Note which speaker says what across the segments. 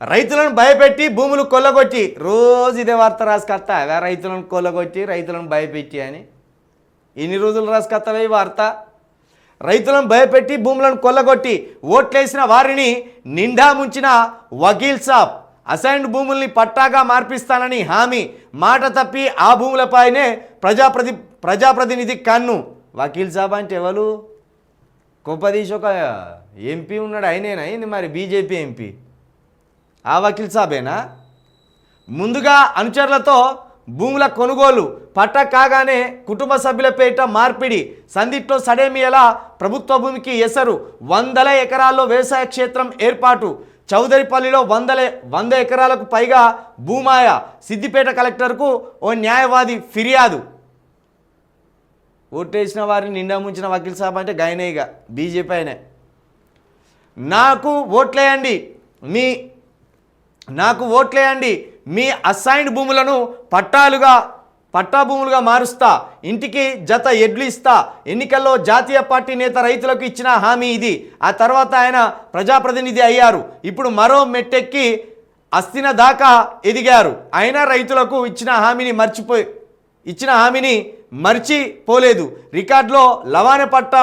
Speaker 1: రైతులను భయపెట్టి భూములు కొల్లగొట్టి రోజు ఇదే వార్త రాసుకొస్తా రైతులను కొల్లగొట్టి రైతులను భయపెట్టి అని. ఎన్ని రోజులు రాసుకొస్తావే ఈ వార్త? రైతులను భయపెట్టి భూములను కొల్లగొట్టి ఓట్లేసిన వారిని నిండా ముంచిన వకీల్ సాబ్ అసైన్డ్ భూముల్ని పట్టాగా మార్పిస్తానని హామీ మాట తప్పి ఆ భూములపైనే ప్రజాప్రతి ప్రజాప్రతినిధి కన్ను. వకీల్ సాబ్ అంటే ఎవరు కొంపదీసి ఒక ఎంపీ ఉన్నాడు ఆయనేనా? అయింది మరి బీజేపీ ఎంపీ? ఆ వకీల్ సాబేనా? ముందుగా అనుచరులతో భూముల కొనుగోలు పట్ట కాగానే కుటుంబ సభ్యుల పేరిట మార్పిడి సందిట్లో సడేమియలా ప్రభుత్వ భూమికి ఎసరు వందల ఎకరాల్లో వ్యవసాయ క్షేత్రం ఏర్పాటు చౌదరిపల్లిలో వందల వంద ఎకరాలకు పైగా భూమాయ సిద్దిపేట కలెక్టర్కు ఓ న్యాయవాది ఫిర్యాదు. ఓటేసిన వారిని నిండా ముంచిన వకీల్ సాబ్ అంటే గైనేగా బీజేపీ ఆయనే. నాకు ఓట్లేయండి మీ నాకు ఓట్లేయండి. మీ అసైన్డ్ భూములను పట్టాలుగా పట్టా భూములుగా మారుస్తా. ఇంటికి జత ఎడ్లు ఇస్తా. ఎన్నికల్లో జాతీయ పార్టీ నేత రైతులకు ఇచ్చిన హామీ ఇది. ఆ తర్వాత ఆయన ప్రజాప్రతినిధి అయ్యారు. ఇప్పుడు మరో మెట్టెక్కి అస్థిన దాకా ఎదిగారు. అయినా రైతులకు ఇచ్చిన హామీని మర్చిపోయి ఇచ్చిన హామీని మర్చిపోలేదు. రికార్డులో లవాణ పట్ట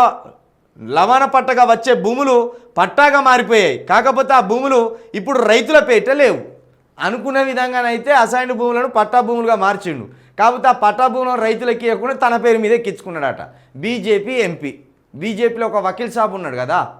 Speaker 1: లవణ పట్టగా వచ్చే భూములు పట్టాగా మారిపోయాయి. కాకపోతే ఆ భూములు ఇప్పుడు రైతుల పేట లేవు. అనుకున్న విధంగానైతే అసైన్ భూములను పట్టా భూములుగా మార్చిండు. కాకపోతే ఆ పట్టా భూములను రైతులకి ఇవ్వకుండా తన పేరు మీదే కిచ్చుకున్నాడట. BJP MP. బీజేపీలో ఒక వకీల్ సాబ్ ఉన్నాడు కదా?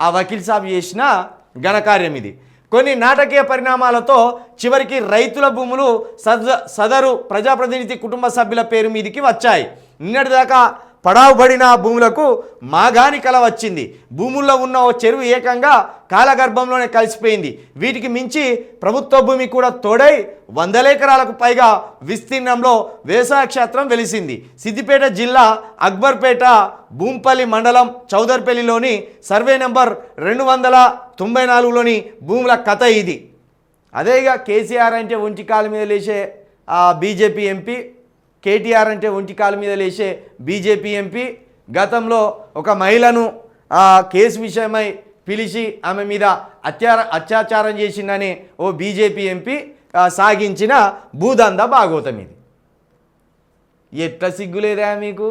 Speaker 1: ఆ వకీల్ సాబ్ చేసిన ఘనకార్యం ఇది. కొన్ని నాటకీయ పరిణామాలతో చివరికి రైతుల భూములు సద సదరు ప్రజాప్రతినిధి కుటుంబ సభ్యుల పేరు మీదకి వచ్చాయి. నిన్నటిదాకా పడావుబడిన భూములకు మాగాని కల వచ్చింది. భూముల్లో ఉన్న ఓ చెరువు ఏకంగా కాలగర్భంలోనే కలిసిపోయింది. వీటికి మించి ప్రభుత్వ భూమి కూడా తోడై వందల ఎకరాలకు పైగా విస్తీర్ణంలో వ్యవసాయ క్షేత్రం వెలిసింది. సిద్దిపేట జిల్లా అక్బర్పేట భూంపల్లి మండలం చౌదర్పల్లిలోని సర్వే నెంబర్ రెండు వందల తొంభై నాలుగులోని భూముల కథ ఇది. అదే ఇక కేసీఆర్ అంటే ఒంటి కాలు మీద లేచే బీజేపీ ఎంపీ కేటీఆర్ అంటే ఒంటి కాలు మీద లేచే బీజేపీ ఎంపీ గతంలో ఒక మహిళను కేసు విషయమై పిలిచి ఆమె మీద అత్యార అత్యాచారం చేసిందని ఓ బీజేపీ ఎంపీ సాగించిన భూదంద భాగవతం ఇది. ఎట్లా సిగ్గులేదా మీకు?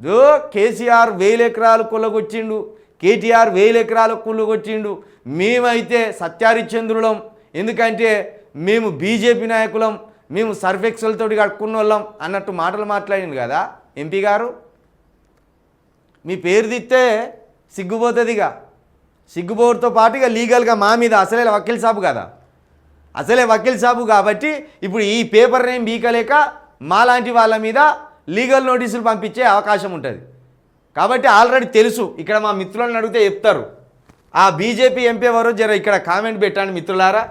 Speaker 1: దో కేసీఆర్ వేల ఎకరాలు కొల్లగొచ్చిండు కేటీఆర్ వేల ఎకరాలు కొల్లగొచ్చిండు మేమైతే సత్యారిచంద్రులం ఎందుకంటే మేము బీజేపీ నాయకులం మేము సర్ఫెక్సలతోటి కట్టుకున్న వాళ్ళం అన్నట్టు మాటలు మాట్లాడింది కదా ఎంపీ గారు? మీ పేరు తిత్తే సిగ్గుపోతుందిగా సిగ్గుపోరుతో పాటు ఇక లీగల్గా మా మీద అసలే వకీల్ సాబు కదా. అసలే వకీల్ సాబు కాబట్టి ఇప్పుడు ఈ పేపర్ నేమ్ బీకలేక మాలాంటి వాళ్ళ మీద లీగల్ నోటీసులు పంపించే అవకాశం ఉంటుంది. కాబట్టి ఆల్రెడీ తెలుసు ఇక్కడ మా మిత్రులను అడిగితే చెప్తారు. ఆ బీజేపీ ఎంపీ ఎవరు జర ఇక్కడ కామెంట్ పెట్టండి మిత్రులారా.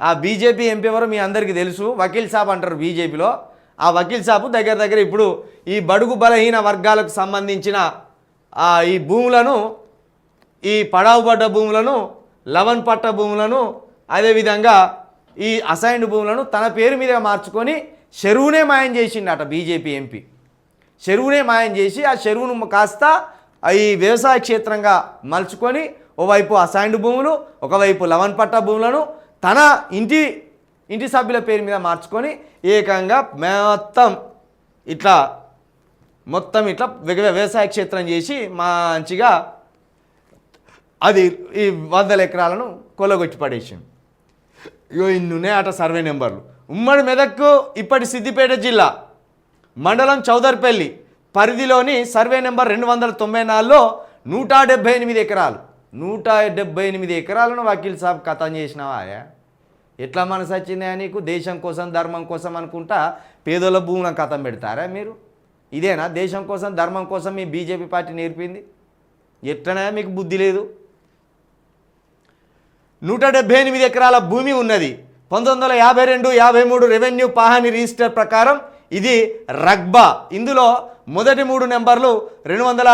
Speaker 1: ఆ బీజేపీ ఎంపీ ఎవరో మీ అందరికీ తెలుసు. వకీల్ సాబ్ అంటారు బీజేపీలో. ఆ వకీల్ సాబ్ దగ్గర దగ్గర ఇప్పుడు ఈ బడుగు బలహీన వర్గాలకు సంబంధించిన ఈ భూములను ఈ పడావు పడ్డ భూములను లవన్ పట్ట భూములను అదేవిధంగా ఈ అసైన్డ్ భూములను తన పేరు మీదగా మార్చుకొని చెరువునే మాయం చేసిండట బీజేపీ ఎంపీ. చెరువునే మాయం చేసి ఆ చెరువును కాస్త ఈ వ్యవసాయ క్షేత్రంగా మలుచుకొని ఓవైపు అసైన్డ్ భూములు ఒకవైపు లవన్ పట్ట భూములను తన ఇంటి ఇంటి సభ్యుల పేరు మీద మార్చుకొని ఏకంగా మొత్తం ఇట్లా మొత్తం ఇట్లా వ్యవ- వ్యవసాయ క్షేత్రం చేసి మంచిగా అది ఈ వందల ఎకరాలను కొలగొచ్చి పడేసింది ఇగో ఇన్నునే అట సర్వే నెంబర్లు. ఉమ్మడి మెదక్కు ఇప్పటి సిద్దిపేట జిల్లా మండలం చౌదర్పల్లి పరిధిలోని సర్వే నెంబర్ రెండు వందల తొంభై నాలుగులో నూట డెబ్బై ఎనిమిది ఎకరాలు. నూట డెబ్బై ఎనిమిది ఎకరాలను వకీల్ సాబ్ కథం చేసినావా ఎట్లా మనసు వచ్చిందా నీకు? దేశం కోసం ధర్మం కోసం అనుకుంటా పేదోళ్ళ భూములను కథం పెడతారా మీరు? ఇదేనా? దేశం కోసం ధర్మం కోసం మీ బీజేపీ పార్టీ నేర్పింది? ఎట్లనే మీకు బుద్ధి లేదు? నూట డెబ్బై ఎనిమిది ఎకరాల భూమి ఉన్నది. పంతొమ్మిది వందల యాభై రెండు యాభై మూడు రెవెన్యూ పాహాని రిజిస్టర్ ప్రకారం ఇది రగ్బా. ఇందులో మొదటి మూడు నెంబర్లు రెండు వందల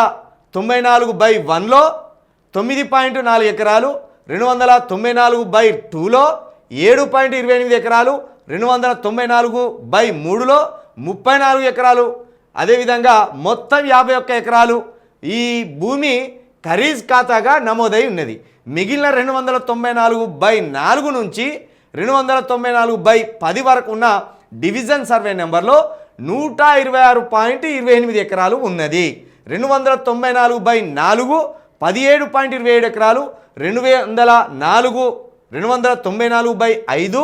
Speaker 1: తొంభై నాలుగు బై వన్లో తొమ్మిది పాయింట్ నాలుగు ఎకరాలు రెండు వందల తొంభై నాలుగు బై టూలో ఏడు పాయింట్ ఇరవై ఎనిమిది ఎకరాలు రెండు వందల తొంభై నాలుగు బై మూడులో ముప్పై నాలుగు ఎకరాలు. అదేవిధంగా మొత్తం యాభై ఒక్క ఎకరాలు ఈ భూమి ఖరీజ్ ఖాతాగా నమోదై ఉన్నది. మిగిలిన రెండు వందల తొంభై నాలుగు బై నాలుగు నుంచి రెండు వందల తొంభై నాలుగు బై పది వరకు ఉన్న డివిజన్ సర్వే నెంబర్లో నూట ఇరవై ఆరు పాయింట్ ఇరవై ఎనిమిది ఎకరాలు ఉన్నది. రెండు వందల తొంభై నాలుగు బై నాలుగు పదిహేడు పాయింట్ ఇరవై ఏడు ఎకరాలు రెండు వందల నాలుగు రెండు వందల తొంభై నాలుగు బై ఐదు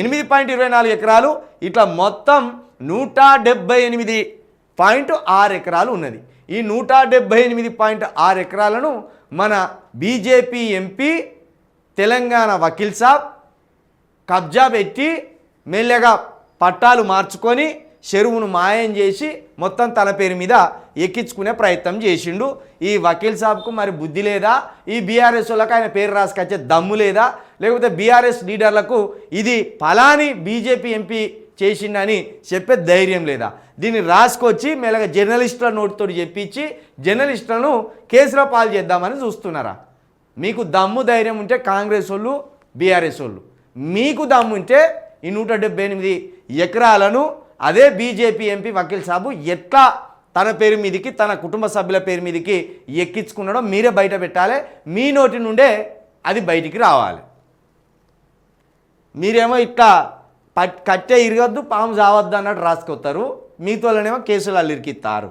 Speaker 1: ఎనిమిది పాయింట్ ఇరవై నాలుగు ఎకరాలు. ఇట్లా మొత్తం నూట డెబ్బై ఎనిమిది పాయింట్ ఆరు ఎకరాలు ఉన్నది. ఈ నూట డెబ్బై ఎనిమిది పాయింట్ ఆరు ఎకరాలను మన బీజేపీ ఎంపీ తెలంగాణ వకీల్ సాబ్ కబ్జా పెట్టి మెల్లగా పట్టాలు మార్చుకొని చెరువును మాయం చేసి మొత్తం తన పేరు మీద ఎక్కించుకునే ప్రయత్నం చేసిండు. ఈ వకీల్ సాబ్కు మరి బుద్ధి లేదా? ఈ బీఆర్ఎస్ వాళ్ళకి ఆయన పేరు రాసుకొచ్చే దమ్ము లేదా? లేకపోతే బీఆర్ఎస్ లీడర్లకు ఇది ఫలాని బీజేపీ ఎంపీ చేసిండని చెప్పే ధైర్యం లేదా? దీన్ని రాసుకొచ్చి మెల్లగా జర్నలిస్టుల నోటితో చెప్పించి జర్నలిస్టులను కేసులో పాలు చేద్దామని చూస్తున్నారా? మీకు దమ్ము ధైర్యం ఉంటే కాంగ్రెస్ వాళ్ళు బీఆర్ఎస్ వాళ్ళు. మీకు దమ్ము ఉంటే ఈ నూట డెబ్బై ఎనిమిది ఎకరాలను అదే బీజేపీ ఎంపీ వకీల్ సాబు ఎట్లా తన పేరు మీదకి తన కుటుంబ సభ్యుల పేరు మీదకి ఎక్కించుకున్నాడో మీరే బయట పెట్టాలి. మీ నోటి నుండే అది బయటికి రావాలి. మీరేమో ఇట్లా పట్ కట్టే ఇరగద్దు పాము చావద్దు అన్నట్టు రాసుకొస్తారు మీతోనేమో కేసులు వాళ్ళు ఇరికిస్తారు